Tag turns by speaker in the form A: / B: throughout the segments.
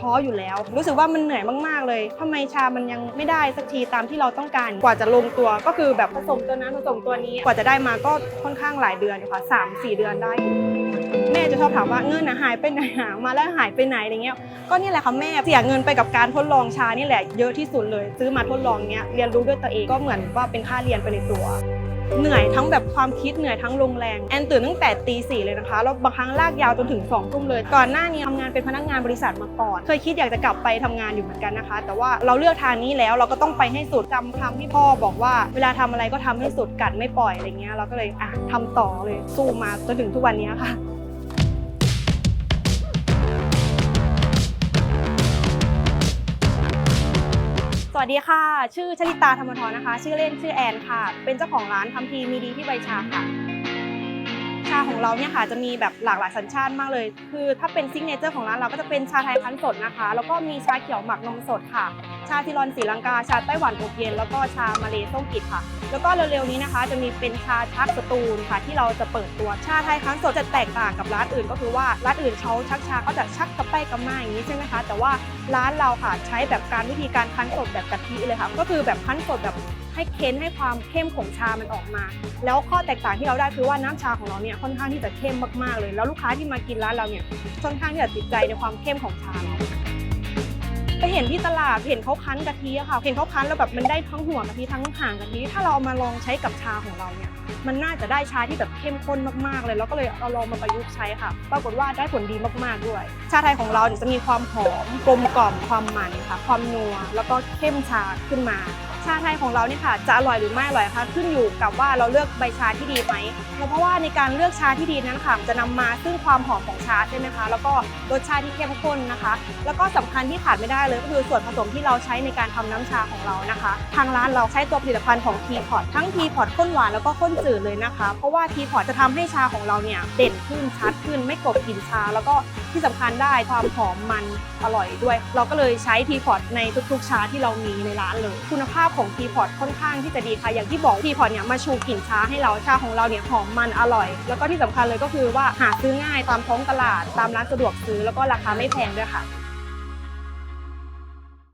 A: ท้ออยู่แล้ว รู้สึกว่ามันเหนื่อยมากๆเลยทำไมชามันยังไม่ได้สักทีตามที่เราต้องการกว่าจะลงตัว ก็คือแบบผสมตัวนั้นผสมตัวนี้กว่าจะได้มาก็ค่อนข้างหลายเดือนอยู่ค่ะสามสี่เดือนได้ แม่จะชอบถามว่าเงินหายไปไหนหามาแล้วหายไปไหนอะไรเงี้ยก็นี่แหละค่ะแม่เสียเงินไปกับการทดลองชานี่แหละเยอะที่สุดเลย ซื้อมาทดลองเนี้ยเรียนรู้ด้วยตัวเองก็เหมือนว่าเป็นค่าเรียนไปในตัว เหนื่อยทั้งแบบความคิดเหนื่อยทั้งลงแรงแอนตื่นตั้งแต่ตีสี่เลยนะคะแล้วบางครั้งลากยาวจนถึง2องทุ่มเลย ก่อนหน้านี้ทำงานเป็นพนักงานบริษัทมาก่อน เคยคิดอยากจะกลับไปทำงานอยู่เหมือนกันนะคะ แต่ว่าเราเลือกทางนี้แล้วเราก็ต้องไปให้สุดจำคำที่พ่อบอกว่า เวลาทำอะไรก็ทำให้สุดกัดไม่ปล่อยอะไรเงี้ยเราก็เลยอะทำต่อเลยสู้มาจนถึงทุกวันนี้ค่ะ วัสดีค่ะ ชื่อชลิตาธรรมทรนะคะ ชื่อเล่นชื่อแอนค่ะ เป็นเจ้าของร้านทำทีมีดีที่ใบชาค่ะ ของเราเนี่ยค่ะจะมีแบบหลากหลายสัญชาติมากเลย คือถ้าเป็นซิกเนเจอร์ของร้านเราก็จะเป็นชาไทยคั้นสดนะคะ แล้วก็มีชาเขียวหมักนมสดค่ะ ชาซิลอนสีลังกา ชาไต้หวันอบเย็นแล้วก็ชามาเลส้มกิดค่ะ แล้วก็เร็วๆนี้นะคะ จะมีเป็นชาชักสตูลค่ะ ที่เราจะเปิดตัวชาไทยคั้นสดจะแตกต่างกับร้านอื่น ก็คือว่าร้านอื่นเขาชักชาก็จะชักกระไปกระมาอย่างนี้ใช่ไหมคะ แต่ว่าร้านเราค่ะใช้แบบการวิธีการคั้นสดแบบกะทิเลยค่ะ ก็คือแบบคั้นสดแบบ ให้เค้นให้ความเข้มของชามันออกมา แล้วข้อแตกต่างที่เราได้คือว่าน้ำชาของเราเนี่ยค่อนข้างที่จะเข้มมากๆเลย แล้วลูกค้าที่มากินร้านเราเนี่ยค่อนข้างที่จะติดใจในความเข้มของชาเราไปเห็นที่ตลาดเห็นเขาคั้นกะทิอะค่ะ เห็นเขาคั้นแล้วแบบมันได้ทั้งหัวกะทิทั้งหางกะทิถ้าเราเอามาลองใช้กับชาของเราเนี่ยมันน่าจะได้ชาที่แบบเข้มข้นมากๆเลย แล้วก็เลยเอาลองมาประยุกต์ใช้ค่ะ ปรากฏว่าได้ผลดีมากๆด้วย ชาไทยของเราเนี่ยจะมีความหอมกลมกล่อมความมันค่ะ ความนัวแล้วก็เข้มชาขึ้นมา ชาไทยของเราเนี่ยค่ะจะอร่อยหรือไม่อร่อยคะขึ้นอยู่กับว่าเราเลือกใบชาที่ดีไหมเพราะว่าในการเลือกชาที่ดีนั้นค่ะจะนำมาซึ่งความหอมของชาใช่ไหมคะ แล้วก็รสชาติที่เข้มข้นนะคะ แล้วก็สำคัญที่ขาดไม่ได้เลยก็คือส่วนผสมที่เราใช้ในการทำน้ำชาของเรานะคะ ทางร้านเราใช้ตัวผลิตภัณฑ์ของทีพอตทั้งทีพอตข้นหวานแล้วก็ข้นจืดเลยนะคะ เพราะว่าทีพอตจะทำให้ชาของเราเนี่ยเด่นขึ้นชัดขึ้นไม่กลบกลิ่นชา แล้วก็ที่สำคัญได้ความหอมมันอร่อยด้วย เราก็เลยใช้ทีพอตในทุกๆชาที่เรามีในร้านเลย คุณภาพของทีพอตค่อนข้างที่จะดีค่ะ อย่างที่บอกทีพอตเนี่ยมาชูกลิ่นชาให้เราชาของเราเนี่ยหอมมันอร่อย แล้วก็ที่สำคัญเลยก็คือว่าหาซื้อง่ายตามท้องตลาด ตามร้านสะดวกซื้อแล้วก็ราคาไม่แพงด้วยค่ะ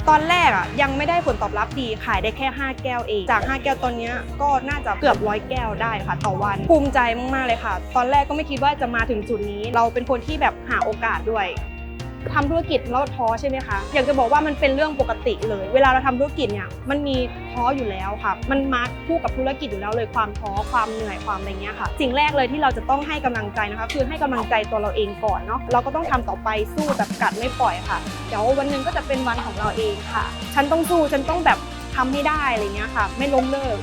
A: ตอนแรกอะยังไม่ได้ผลตอบรับดีขายได้แค่ 5 แก้วเอง จาก 5 แก้วตอนเนี้ยก็น่าจะเกือบร้อยแก้วได้ค่ะ ต่อวันภูมิใจมากๆเลยค่ะ ตอนแรกก็ไม่คิดว่าจะมาถึงจุดนี้ เราเป็นคนที่แบบหาโอกาสด้วย ทำธุรกิจแล้วท้อใช่ไหมคะ อยากจะบอกว่ามันเป็นเรื่องปกติเลย เวลาเราทำธุรกิจเนี่ยมันมีท้ออยู่แล้วค่ะ มันมาคู่กับธุรกิจอยู่แล้วเลยความท้อความเหนื่อยความอะไรเงี้ยค่ะ สิ่งแรกเลยที่เราจะต้องให้กำลังใจนะคะ คือให้กำลังใจตัวเราเองก่อนเนาะเราก็ต้องทำต่อไปสู้แบบกัดไม่ปล่อยค่ะเดี๋ยววันหนึ่งก็จะเป็นวันของเราเองค่ะ ฉันต้องสู้ฉันต้องแบบทำให้ได้อะไรเงี้ยค่ะ ไม่ล้มเลิก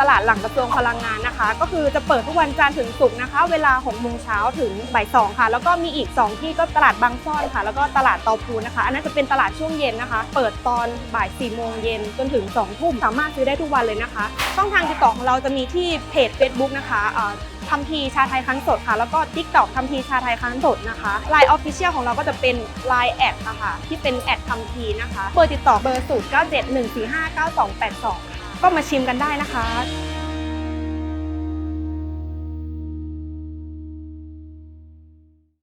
A: ตลาดหลังกระทรวงพลังงานนะคะ ก็คือจะเปิดทุกวันจันทร์ถึงศุกร์นะคะ เวลา6โมงเช้าถึงบ่ายสองค่ะ แล้วก็มีอีก 2 ที่ก็ตลาดบางซ่อนค่ะ แล้วก็ตลาดเตาปูนนะคะ อันนั้นจะเป็นตลาดช่วงเย็นนะคะ เปิดตอนบ่าย4โมงเย็นจนถึง2ทุ่มสามารถซื้อได้ทุกวันเลยนะคะ ช่องทางติดต่อของเราจะมีที่เพจ Facebook นะคะทำทีชาไทยคั้นสดค่ะ แล้วก็ TikTok ทำทีชาไทยคั้นสดนะคะ Line Official ของเราก็จะเป็น Line แอดค่ะที่เป็นแอดทำทีนะคะ เบอร์ติดต่อเบอร์ 0 ก็มาชิมกันได้นะคะ